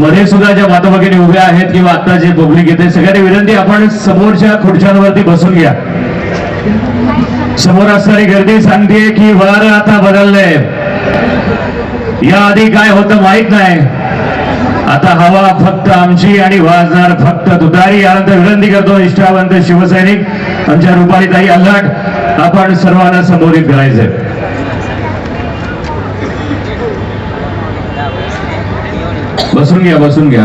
मध्ये सुद्धा ज्या माता भगिनी उभ्या आहेत किंवा आता जे पब्लिक येते सगळ्यांनी विनंती आपण समोरच्या खुर्च्यांवरती बसून घ्या. समोर असणारी गर्दी सांगते की वार आता बदललंय. या आधी काय होतं माहीत नाही. आता हवा फक्त आमची आणि वाजणार फक्त दुधारी. यानंतर विनंती करतो निष्ठावंत शिवसैनिक आमच्या रुपालीताई अल्लाट आपण सर्वांना संबोधित करायचंय. बसून घ्या बसून घ्या.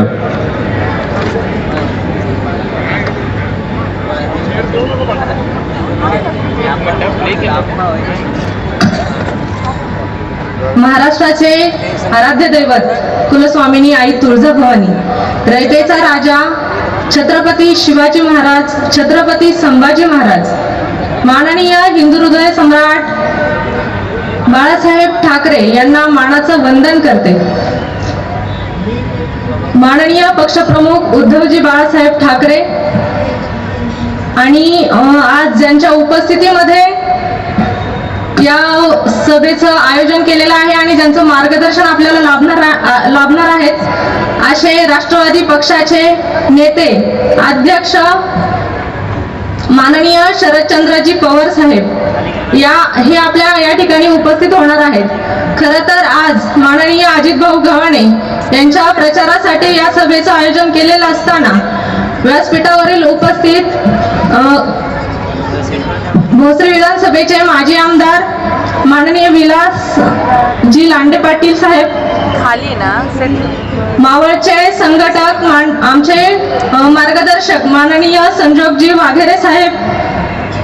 महाराष्ट्राचे आराध्य दैवत कुलस्वामिनी आई तुळजाभवानी. रयतेचा राजा छत्रपती शिवाजी महाराज छत्रपती संभाजी महाराज. माननीय हिंदू हृदय सम्राट बाळासाहेब ठाकरे यांना मानाचं वंदन करते. माननीय पक्षप्रमुख उद्धवजी बाळासाहेब ठाकरे आणि आज ज्यांच्या उपस्थितीमध्ये या सभेचं आयोजन केलेलं आहे आणि ज्यांचं मार्गदर्शन आपल्याला लाभणार लाभणार आहेत असे राष्ट्रवादी पक्षाचे नेते अध्यक्ष माननीय शरदचंद्रजी पवार साहेब. या हे आपल्या या ठिकाणी उपस्थित होणार आहेत. खरं तर आज माननीय अजितभाऊ गव्हाणे यांच्या प्रचारासाठी या सभेचं आयोजन केलेलं असताना व्यासपीठावरील उपस्थित भोसरी विधानसभेचे माजी आमदार माननीय विलास जी लांडे पाटील साहेब खाली ना मावळचे संघटक आमचे मार्गदर्शक माननीय संजोगजी वाघेरे साहेब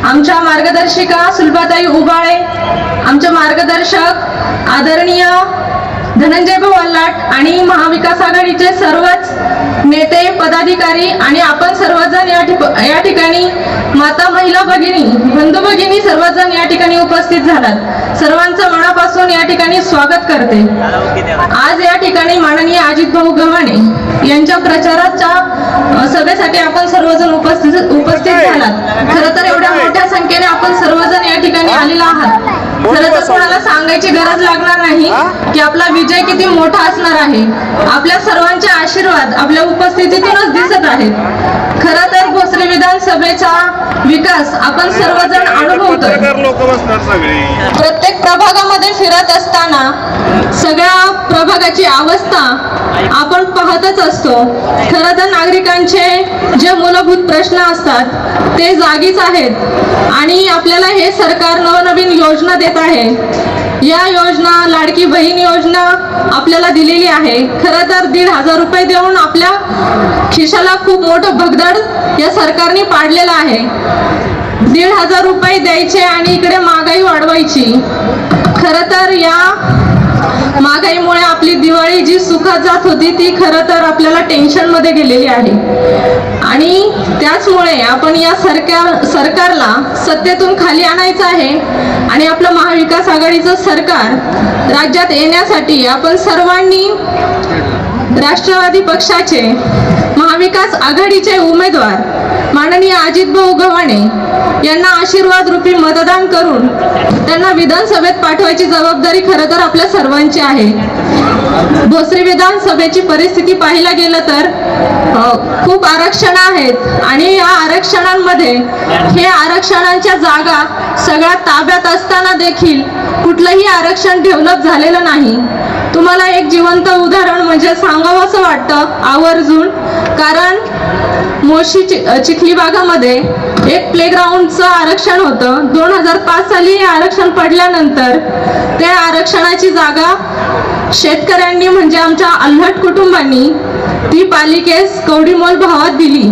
आमच्या मार्गदर्शिका सुलभाताई उबाळे आमचे मार्गदर्शक आदरणीय धनंजय भाऊ अल्लाट आणि महाविकास आघाडीचे सर्वच नेते पदाधिकारी आणि आपण सर्वजण या या ठिकाणी माता महिला भगिनी बंधू भगिनी सर्वजण या ठिकाणी उपस्थित झालात. सर्वांचं मनापासून या ठिकाणी स्वागत करते. आज या ठिकाणी माननीय अजित भाऊ गव्हाणे यांच्या प्रचाराच्या सभेसाठी आपण सर्वजण उपस्थित झालात खरं तर एवढ्या मोठ्या संख्येने आपण सर्वजण या ठिकाणी आलेला आहात खरं तर कोणाला सांगायची गरज लागणार नाही की आपला विजय किती मोठा असणार आहे. आपल्या सर्वांचे आशीर्वाद आपल्या उपस्थितीतूनच दिसत आहेत. खरं तर भोसरी विधानसभेचा विकास आपण सर्वजण सगळी. प्रत्येक प्रभागामध्ये फिरत असताना सगळ्या प्रभागाची अवस्था आपण पाहतच असतो. खरं तर नागरिकांचे जे मूलभूत प्रश्न असतात ते जागीच आहेत. आणि आपल्याला हे सरकार नवनवीन योजना देत आहे. या योजना लाडकी बहीण योजना आपल्याला दिलेली आहे. खरं तर दीड हजार रुपये देऊन आपल्या खिशाला खूप मोठं भगदड या सरकारने पाडलेलं आहे. दीड हजार रुपये द्यायचे आणि इकडे महागाई वाढवायची. खरं तर या महागाईमुळे आपली दिवाळी जी सुखात जात होती ती खरं तर आपल्याला टेन्शनमध्ये गेलेली आहे. आणि त्याचमुळे आपण या सरकार सरकारला सत्तेतून खाली आणायचं आहे आणि आपलं महाविकास आघाडीचं सरकार राज्यात येण्यासाठी आपण सर्वांनी राष्ट्रवादी पक्षाचे महाविकास आघाडीचे उमेदवार माननीय अजित भाऊ गव्हाणे यांना आशीर्वाद रूपी मतदान करून त्यांना विधानसभेत पाठवायची जबाबदारी खरं तर आपल्या सर्वांची आहे. भोसरी विधानसभेची परिस्थिती पाहिला गेलं तर खूप आरक्षण आहेत. आणि या आरक्षणांमध्ये हे आरक्षणांच्या जागा सगळ्या ताब्यात असताना देखील कुठलंही आरक्षण डेव्हलप झालेलं नाही. तुम्हाला एक जिवंत उदाहरण म्हणजे सांगावं असं वाटतं आवर्जून कारण मोशी चि- चिखली भागामध्ये एक प्लेग्राऊंडचं आरक्षण होतं. दोन हजार पाच साली हे आरक्षण पडल्यानंतर त्या आरक्षणाची जागा शेतकऱ्यांनी म्हणजे आमच्या अल्हट कुटुंबांनी ती पालिकेस कवडीमोल भावात दिली.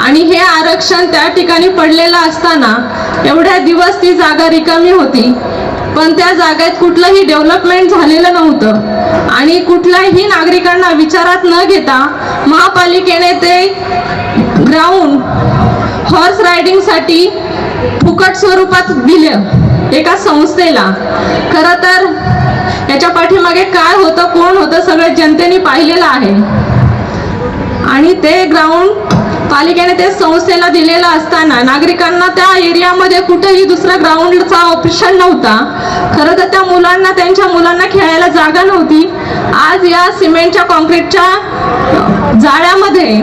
आणि हे आरक्षण त्या ठिकाणी पडलेलं असताना एवढ्या दिवस ती जागा रिकामी होती. पण त्या जागेत कुठलंही डेव्हलपमेंट झालेलं नव्हतं. आणि कुठल्याही नागरिकांना विचारात न घेता महापालिकेने ते ग्राउंड हॉर्स रायडिंगसाठी फुकट स्वरूपात दिलं एका संस्थेला. खरं तर याच्या पाठीमागे काय होतं कोण होतं सगळं जनतेने पाहिलेलं आहे. आणि ते ग्राउंड पालिकेने ते संस्थेला दिलेलं असताना नागरिकांना त्या एरियामध्ये कुठेही दुसरा ग्राउंडचा ऑप्शन नव्हता. खरं तर त्या मुलांना त्यांच्या मुलांना खेळायला जागा नव्हती. आज या सिमेंटच्या कॉन्क्रीटच्या जाळ्यामध्ये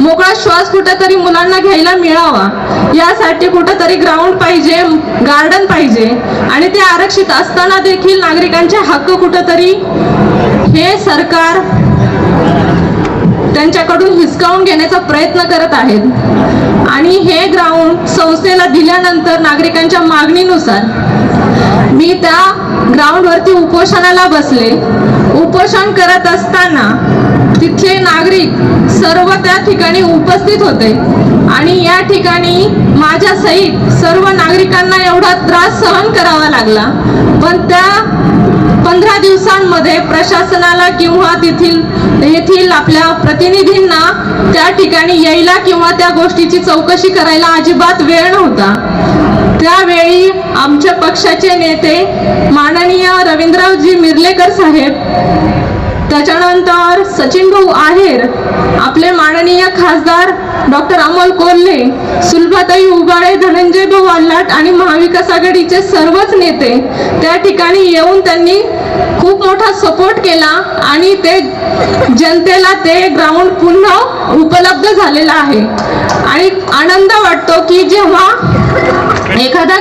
मोकळा श्वास कुठेतरी मुलांना घ्यायला मिळावा. यासाठी कुठेतरी ग्राउंड पाहिजे गार्डन पाहिजे. आणि ते आरक्षित असताना देखील नागरिकांचे हक्क कुठेतरी हे सरकार त्यांच्याकडून हिसकावून घेण्याचा प्रयत्न करत आहेत. आणि हे ग्राउंड संस्थेला दिल्यानंतर नागरिकांच्या मागणीनुसार मी त्या ग्राउंडवरती उपोषणाला बसले. उपोषण करत असताना तिथले नागरिक सर्व त्या ठिकाणी उपस्थित होते. आणि या ठिकाणी माझ्या सहित सर्व नागरिकांना एवढा त्रास सहन करावा लागला. पण त्या पंधरा दिवसांमध्ये प्रशासनाला किंवा तेथील येथील आपल्या प्रतिनिधींना त्या ठिकाणी यायला किंवा त्या गोष्टीची चौकशी करायला अजिबात वेळ नव्हता. त्यावेळी आमच्या पक्षाचे नेते माननीय रवींद्रजी मिर्लेकर साहेब त्याच्यानंतर सचिन भाऊ आहेर आपले माननीय खासदार डॉक्टर अमोल कोल्हे सुलभाताई उबाळे धनंजय भाऊ आल्हाट आणि महाविकास आघाडीचे सर्वच नेते त्या ठिकाणी येऊन त्यांनी खूप मोठा सपोर्ट केला आणि ते जनतेला ते ग्राउंड पुन्हा उपलब्ध झालेलं आहे. आणि आनंद वाटतो की जेव्हा एखादा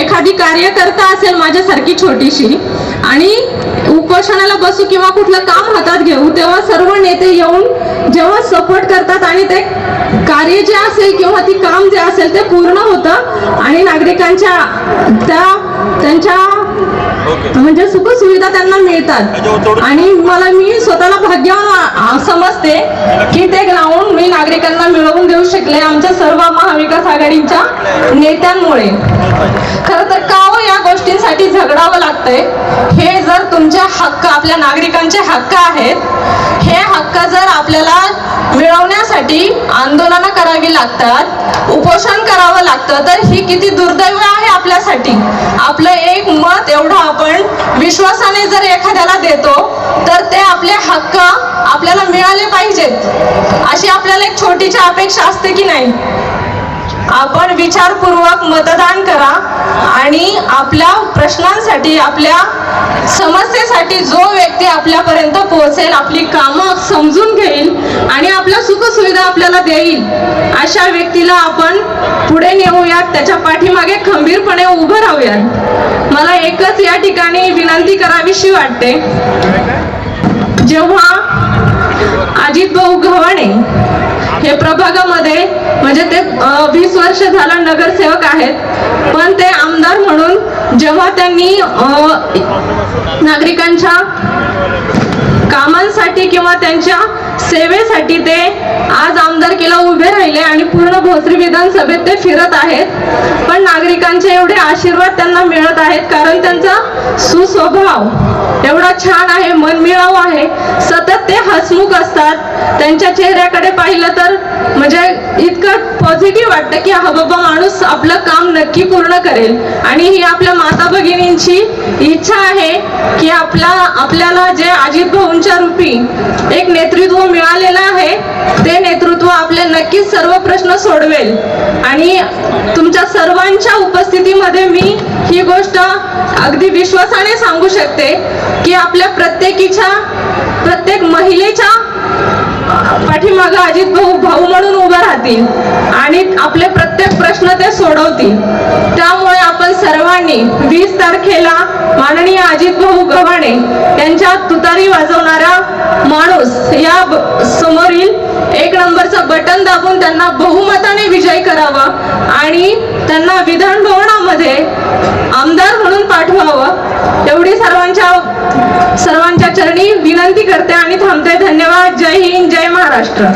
एखादी कार्यकर्ता असेल माझ्यासारखी छोटीशी आणि उपोषणाला बसू किंवा कुठलं काम हातात घेऊ तेव्हा सर्व नेते येऊन जेव्हा सपोर्ट करतात आणि ते कार्य जे असेल किंवा ती काम जे असेल ते पूर्ण होतं आणि नागरिकांच्या त्या त्यांच्या म्हणजे सुखसुविधा त्यांना मिळतात. आणि मला मी स्वतःला भाग्यवान समजते की ते ग्राउंड मी नागरिकांना मिळवून देऊ शकले आमच्या सर्व महाविकास आघाडीच्या नेत्यांमुळे. खरं तर का हो या गोष्टींसाठी झगडावं लागतंय? हे जर तुमचे हक्क आपल्या नागरिकांचे हक्क आहेत हे हक्क जर आपल्याला मिळवण्यासाठी आंदोलनं करावी लागतात उपोषण करावं लागतं तर ही किती दुर्दैव आहे आपल्यासाठी. आपलं एक मत एवढं आपण हक्काने जर एखाद्याला देतो तर ते आपले हक्क आपल्याला मिळाले पाहिजेत. अशी आपल्याला एक छोटीशी अपेक्षा असते की नाही? आपण विचारपूर्वक मतदान करा आणि आपल्या प्रश्नांसाठी आपल्या समस्येसाठी जो व्यक्ती आपल्यापर्यंत पोहोचेल आपली कामं समजून घेईल आणि आपल्या सुखसुविधा आपल्याला देईल अशा व्यक्तीला आपण पुढे नेऊयात. त्याच्या पाठीमागे खंबीरपणे उभं राहूयात. मला एकच या ठिकाणी विनंती करावीशी वाटते. जेव्हा अजित भाऊ गव्हाणे हे प्रभागामध्ये म्हणजे ते वीस वर्ष झालं नगरसेवक आहेत. पण ते आमदार म्हणून जेव्हा त्यांनी नागरिकांच्या कामांसाठी किंवा त्यांच्या सेवेसाठी ते आज आमदारकीला उभे राहिले आणि पूर्ण भोसरी विधानसभेत ते फिरत आहेत. पण नागरिकांचे एवढे आशीर्वाद त्यांना मिळत आहेत कारण त्यांचा सुस्वभाव एवढा छान आहे मनमिळाव आहे. सतत ते हसमुख असतात. त्यांच्या चेहऱ्याकडे पाहिलं तर म्हणजे इतकं पॉझिटिव्ह वाटतं की हा बाबा माणूस आपलं काम नक्की पूर्ण करेल. आणि ही आपल्या माता भगिनींची इच्छा आहे की आपला आपल्याला जे अजित भाऊंच्या रूपी एक नेतृत्व मिळालेलं आहे. ते नेतृत्व आपले नक्कीच सर्व प्रश्न सोडवेल. आणि तुमच्या सर्वांच्या उपस्थितीमध्ये मी ही गोष्ट अगदी विश्वासाने सांगू शकते की आपल्या प्रत्येकीच्या प्रत्येक महिलेच्या पाठीमागं अजित भाऊ भाऊ म्हणून उभं राहतील. आणि आपले प्रत्येक प्रश्न ते सोडवतील. त्यामुळे आपण सर्वांनी वीस तारखेला माननीय अजित भाऊ गव्हाणे यांच्या तुतारी वाजवणारा माणूस या समोरील एक नंबरचं बटन दाबून त्यांना बहुमताने विजय करावा आणि त्यांना विधान भवनामध्ये आमदार म्हणून पाठवावं. एवढी सर्वांच्या सर्वांच्या चरणी विनंती करते आणि थांबते. धन्यवाद. जय हिंद. जय महाराष्ट्र.